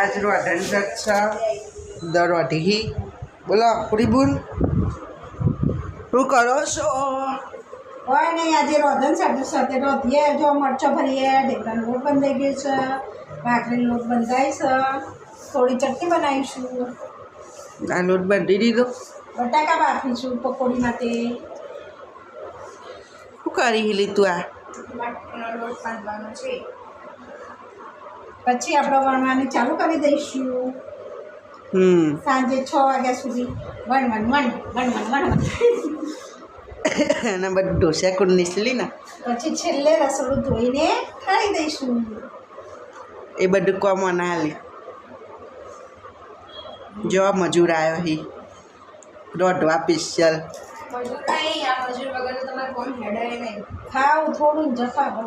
આજ રોઢન છે. દર ઢીહી બોલો પૂરી બોલ શું કરો છો? હોય નહીં આજે રોધન સાથે સાથે રોધીએ જો મરચો ભરીએ ઢેકડાનો લોટ બંધાઈ ગયો છે ભાખરીનો લોટ બંધાય છે. થોડી ચટણી બનાવીશું. આ લોટ બાંધી દીધો. બટાકા બાફીશું પકોડી માટે શું કરી લીધું આ? લોટ બાંધવાનો છે. પછી આપણે વણવાને ચાલુ કરી દઈશું. હમ. સાંજે છ વાગ્યા સુધી. વણ વણ વણ વણ વણ વણ. અને બધું ઢોસા કુડ ને. પછી છેલ્લે રસોડું ધોઈને ખાઈ દઈશું. એ બધું કોમન હાલી. જો મજૂર આવ્યો હી. દોઢવા પિસ્ટલ ખાવું થોડું જફા બહુ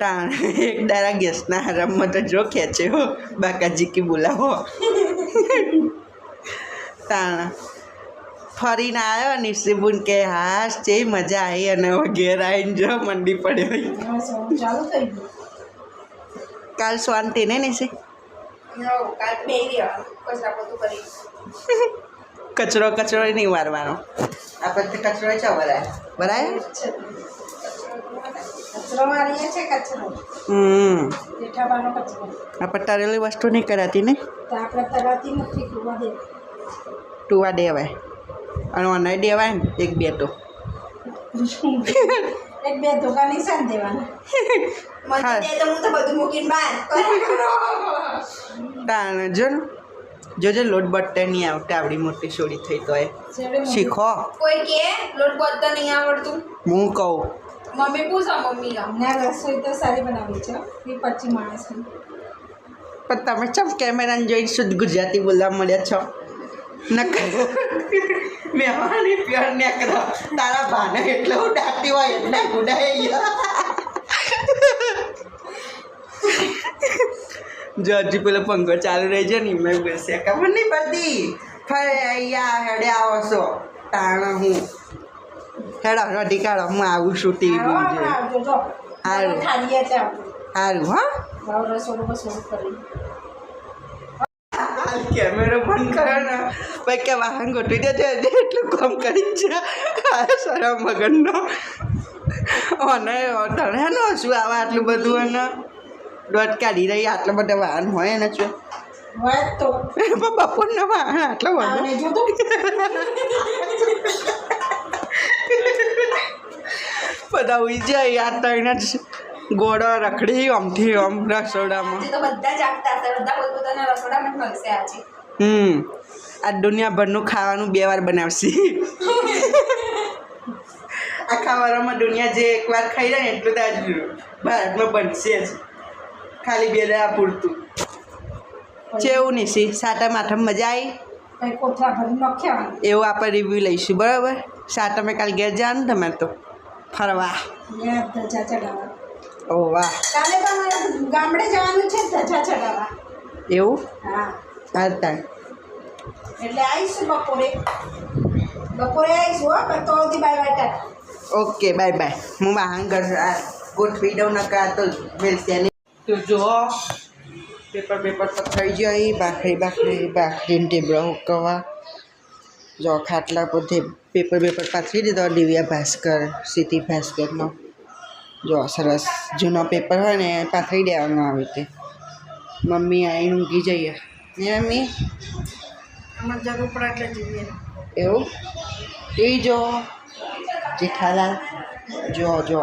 તાણ એક દારા ગેસના હરામમાં તો જો ખેંચે હો બાકાજી કી બોલાવો. તાણ ફરીને આવ્યો નિશિબુન કે હાશ છે મજા આવી અને વગેરે આવીને જો મંડી પડ્યો કાલ શાંતિ ને નિશી કચરો કચરો નહીં વારવાનો. આપણે તો કચરો ચા ભરાય ભરાય છે હમ. આપણે તરેલી વસ્તુ નહીં કરાતી ને? ટુવા દેવાય. અને ઓનલાઈ દેવાય ને એક બે તો. એક બે દેવાના. હું તો બધું મૂકીને બહાર. તાણ જો ને. જોજે લોટ બટ્ટે નહીં આવતા આવડી મોટી છોડી થઈ તો એ. શીખો. કોઈ કે લોટ બધો નહીં આવડતું. હું કહું. મમ્મી પૂછો મમ્મી અમને રસોઈ તો સારી બનાવી છે એ પચીસ માણસ પણ તમે ચમ કેમેરાને જોઈને શુદ્ધ ગુજરાતી બોલવા મળ્યા છો? નકર મહેમાની પ્યોર ને કરો. તારા ભાને એટલે હું ડાકતી હોય એટલે ગુડાઈ જો હજી પેલો પંખો ચાલુ રહી છે ને મેં બેસે. ખબર નહીં પડતી. ફરે અહીંયા હેડે આવો છો. તાણ હું. હેડો રડી કાઢો. હું આવું છું ટીવી. થાળીએ સારું હા. કેમેરો બંધ કરો ને. ભાઈ કે વાહન ગોઠવી દેજો. એટલે કામ કરી છે આ સરમ મગનનો. અને તણેનો શું આવા આટલું બધું અને? દોઢ કાઢી રહી આટલા બધા વાહન હોય ને છો. પણ બપોરના વાહન આટલા બધા બધા ઉઈ જાય આ ત્રણ જ ગોળો રખડી આમથી આમ રસોડામાં. બધા જ બધા પોતપોતાના રસોડામાં મળશે આજે. હમ. આ દુનિયાભરનું ખાવાનું બે વાર બનાવશે. આખા વારમાં દુનિયા જે એકવાર ખાઈ જાય એટલું તો આજ ભારતમાં બનશે જ. ખાલી બે દા પૂરતું. ચેવું નિશી સાટા માથમ મજા આવી એવું આપણે રિવ્યૂ લઈશું બરાબર? સાટામાં કાલે ઘેર જવાનું તમારે તો? ફરવા. ઓ વાહ. ગામડે જવાનું છે ધજા ચડાવવા. એવું? હા. તાણ. એટલે આવીશું બપોરે. બપોરે આવીશું હો તો bye bye tata. Okay bye bye હું વાહન ઘર ગોઠવી દઉં નકા તો મેળશે તો જો પેપર પેપર પથરાઈ જાય બાખરી બાખરી બાખરીને ટેબડા હુકવવા જો ખાટલા બધે પેપર પેપર પાથરી દીધો દિવ્યા ભાસ્કર સિટી ભાસ્કરનો. જો સરસ જૂનો પેપર હોય ને પાથરી દેવાનો આવી રીતે. મમ્મી આવીને ઊંઘી જઈએ. ને મમ્મી? અમારે જરૂર પડે એટલે જઈએ. એવું? એ જો જેઠાલાલ. જો જો.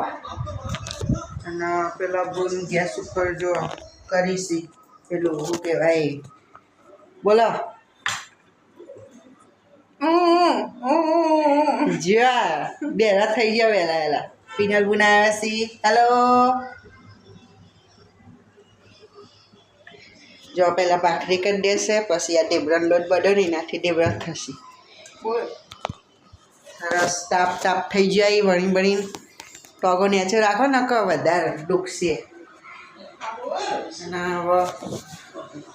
અને પેલા બોલ ગેસ ઉપર જો કરીશી પેલું શું કહેવાય? બોલો. જ્યાં બેરા થઈ ગયા વહેલા વહેલા પિનલ બનાવ્યા સી હેલો જો પેલા ભાખરી કરી દેશે પછી આ ટેબરન લોટ નહીં નાખી ટેબરન થશે. સરસ તાપ તાપ થઈ જાય વણી વણી ટોગો નેચો રાખો ને કે વધારે ડૂબશે અને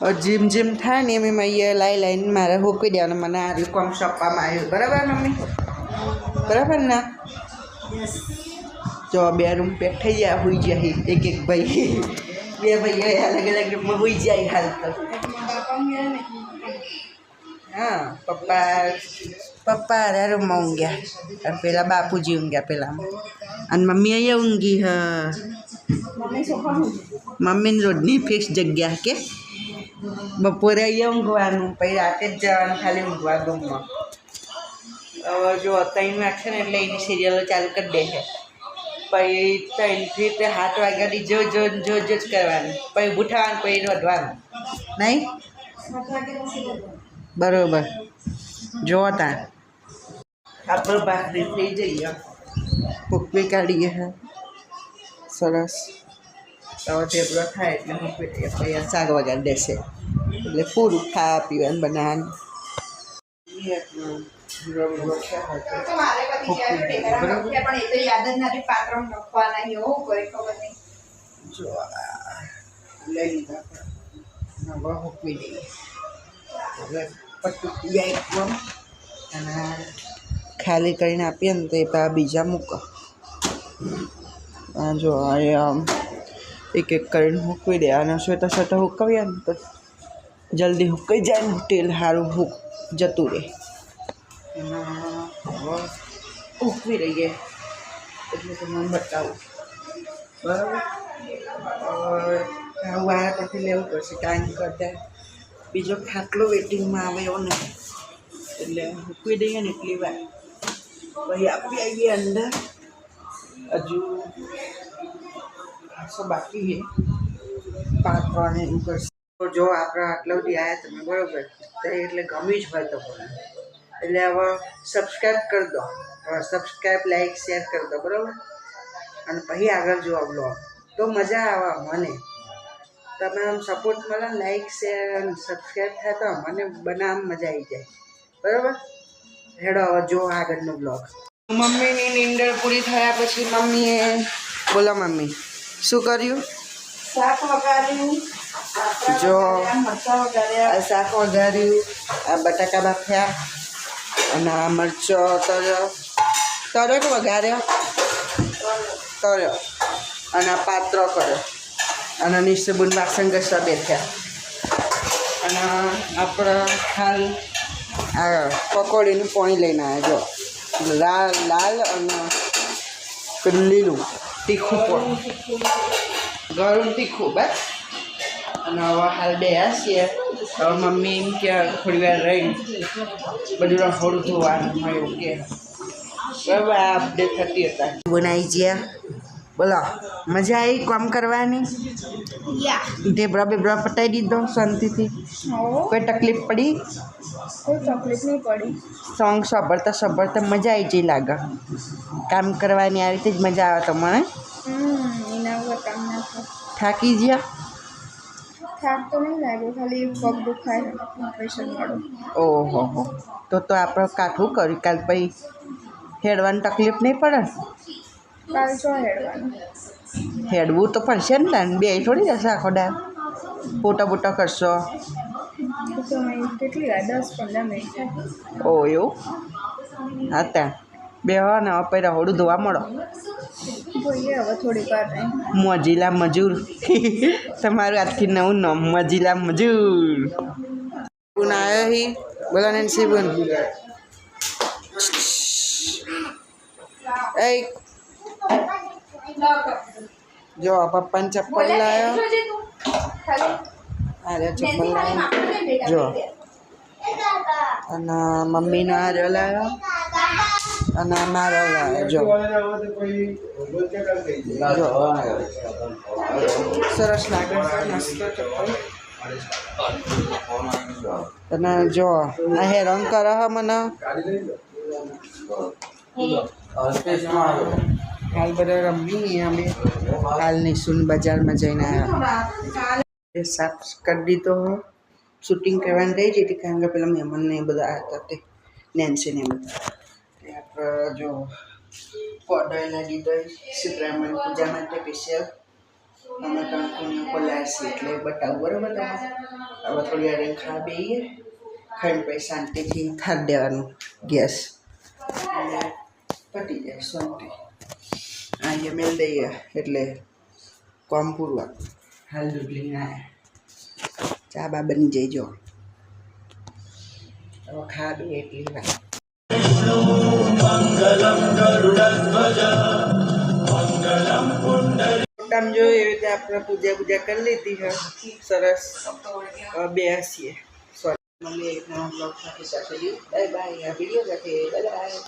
હવે જીમ જીમ થાય ને એમ એમ અહીંયા લાઈ લાઈને મારે હોકી દેવાનું. મને આ રહ્યું કોમ સોંપવામાં આવ્યું. બરાબર મમ્મી? બરાબર ને? જો બે રૂમ પેક થઈ ગયા હોઈ ગયા એક એક ભાઈ. બે ભાઈ અલગ અલગ રૂમમાં હોઈ જાય હાલ તો. હા પપ્પા પપ્પા અરે રૂમમાં ઊંઘ્યા અને પેલા બાપુજી ઊંઘ્યા પેલા અને મમ્મી અહીંયા ઊંઘી હ મમ્મી મમ્મીની રોજની ફિક્સ જગ્યા કે બપોરે અહીંયા ઊંઘવાનું પછી રાતે જ જવાનું ખાલી ઊંઘવા રૂમમાં જો ત્રણ વાગશે ને એટલે એની સિરિયલો ચાલુ કરી દે છે પછી ત્રણથી તે સાત વાગ્યાની જો જો જો જો જ કરવાનું પછી ઉઠાવાનું પછી રોધવાનું નહીં. બરોબર જો તા આપણે ભાખરી થઈ જઈએ મૂકવી કાઢીએ હા. સરસ. હવે ટેબલો થાય એટલે મૂકવી પછી શાક દેશે એટલે પૂરું ખાવા પીવાનું બનાવવાનું લઈ લીધા હવે મૂકવી દઈએ એટલે પટું જાય એકદમ અને ખાલી કરીને આપીએ ને તો એ પા બીજા મૂકો. આ જો આમ એક એક કરીને મૂકવી દે. અને શ્વેતા શ્વેતા હુકાવીએ ને તો જલ્દી હુકાઈ જાય ને તેલ સારું હુક જતું રહે. હવે ઉકવી રહીએ. એટલે તમને બતાવું. બરાબર? આવું વાયા પછી લેવું પડશે. કારણ કરતાં બીજો ખાટલો વેટિંગમાં આવે એવો નહીં એટલે મૂકવી દઈએ ને એટલી વાર. પછી આપી આવીએ અંદર. હજુ ખાસો બાકી છે. પાંચ, ત્રણ એવું કરશે. જો આપણે આટલા બધી આવ્યા તમે બરાબર. તો એટલે ગમ્યું જ હોય તો પણ. એટલે હવે સબસ્ક્રાઈબ કરી દો. હવે સબસ્ક્રાઈબ લાઈક શેર કરી દો. બરાબર? અને પછી આગળ જોવા બ્લોગ તો મજા આવે મને. તમે આમ સપોર્ટ મળે લાઈક શેર અને સબસ્ક્રાઈબ થાય તો મને બનાવવામાં મજા આવી જાય. બરાબર? હેડો હવે જો આગળનો બ્લોગ મમ્મીની નીંદર પૂરી થયા પછી મમ્મીએ બોલો મમ્મી શું કર્યું? શાક વઘાર્યું. જો. શાક વઘાર્યું આ બટાકા બાફ્યા અને આ મરચો તળ્યો. તર્યો કે વઘાર્યો? તળ્યો. અને આ પાત્રો કર્યો. અને નિશુબુન વાસણ ઘસવા બેઠ્યા અને આપણે હાલ, આ પકોડીનું પાણી લઈને આવ્યા જો. લાલ લાલ અને લીલું તીખું પણ. ગરમ તીખું, બસ. અને હવે હાલ બે છીએ. હવે મમ્મી એમ કે થોડી વાર રહી બધું રસોડું ધોવાનું એવું કે. બરાબર, આ અપડેટ થતી હતા બનાવી ગયા. બોલો મજા આવી કામ કરવાની? ઢેબરા બેબરા પટાઈ દીધો શાંતિથી. કોઈ તકલીફ પડી? કોઈ તકલીફ નહીં પડી. સોંગ સાંભળતા સાંભળતા મજા આવી જઈ લાગે. કામ કરવાની આવી રીતે જ મજા આવે તમને? થાકી ગયા? થાક તો નહીં લાગ્યો ખાલી પગ દુખાય ઓપરેશન વાળું. ઓહો હો. તો તો આપણે કાઠું કર્યું. કાલ પછી હેડવાની તકલીફ નહીં પડે? કાલ છો હેડવાનું? હેડવું તો પડશે ને તાન બે થોડી જશે આખો ડાર ફોટા બોટા કરશો? તો કેટલી વાર? દસ પંદર મિનિટ ઓ એવું? હા ત્યાં. બે હો ને હવે પછી રહોડું ધોવા મળો. જોઈએ હવે થોડીક વાર મોજીલા મજૂર. તમારું આજથી નવું નામ મોજીલા મજૂર. બુન આવ્યો હી? બોલા નેન્સી બુન એ જો આ પપ્પાને ચપ્પલ લાવ્યો અરે ચપ્પલ લાવ્યો જો. અને મમ્મીનો આરો લાવ્યો અને મારો લાવ્યો જો. જો. સરસ લાગે મસ્ત ચપ્પલ અને જો આ હેરાન કરે હે મને. હાલ બધા રમી અમે. હાલ નિશુન બજારમાં જઈને આવ્યા. સાફ કરી દીધો શૂટિંગ કરવાની રહી જતી કારણ કે પેલા મહેમાનને એ બધા હતા તે. નેન્સી ને બધા. જો લાગી ગઈ સીતરામણ પૂજા માટે સ્પેશિયલ અમે કંકુને બોલાવીએ એટલે બતાવું, બરાબર હવે થોડી વાર ખા ખાઈને પછી શાંતિથી થાક દેવાનું ગેસ પતી જાય, શાંતિ. અહીંયા મેળ દઈએ એટલે કોમ પૂરવા હાલ દૂધ ના ચા બા બની જઈજો. હવે ખા એટલી વાર જો એવી રીતે આપણે પૂજા પૂજા કરી લીધી છે. સરસ. બેસીએ સોરી મળીએ એક નવા બ્લોગ સાથે સાથે બાય બાય આ વીડિયો સાથે. Bye bye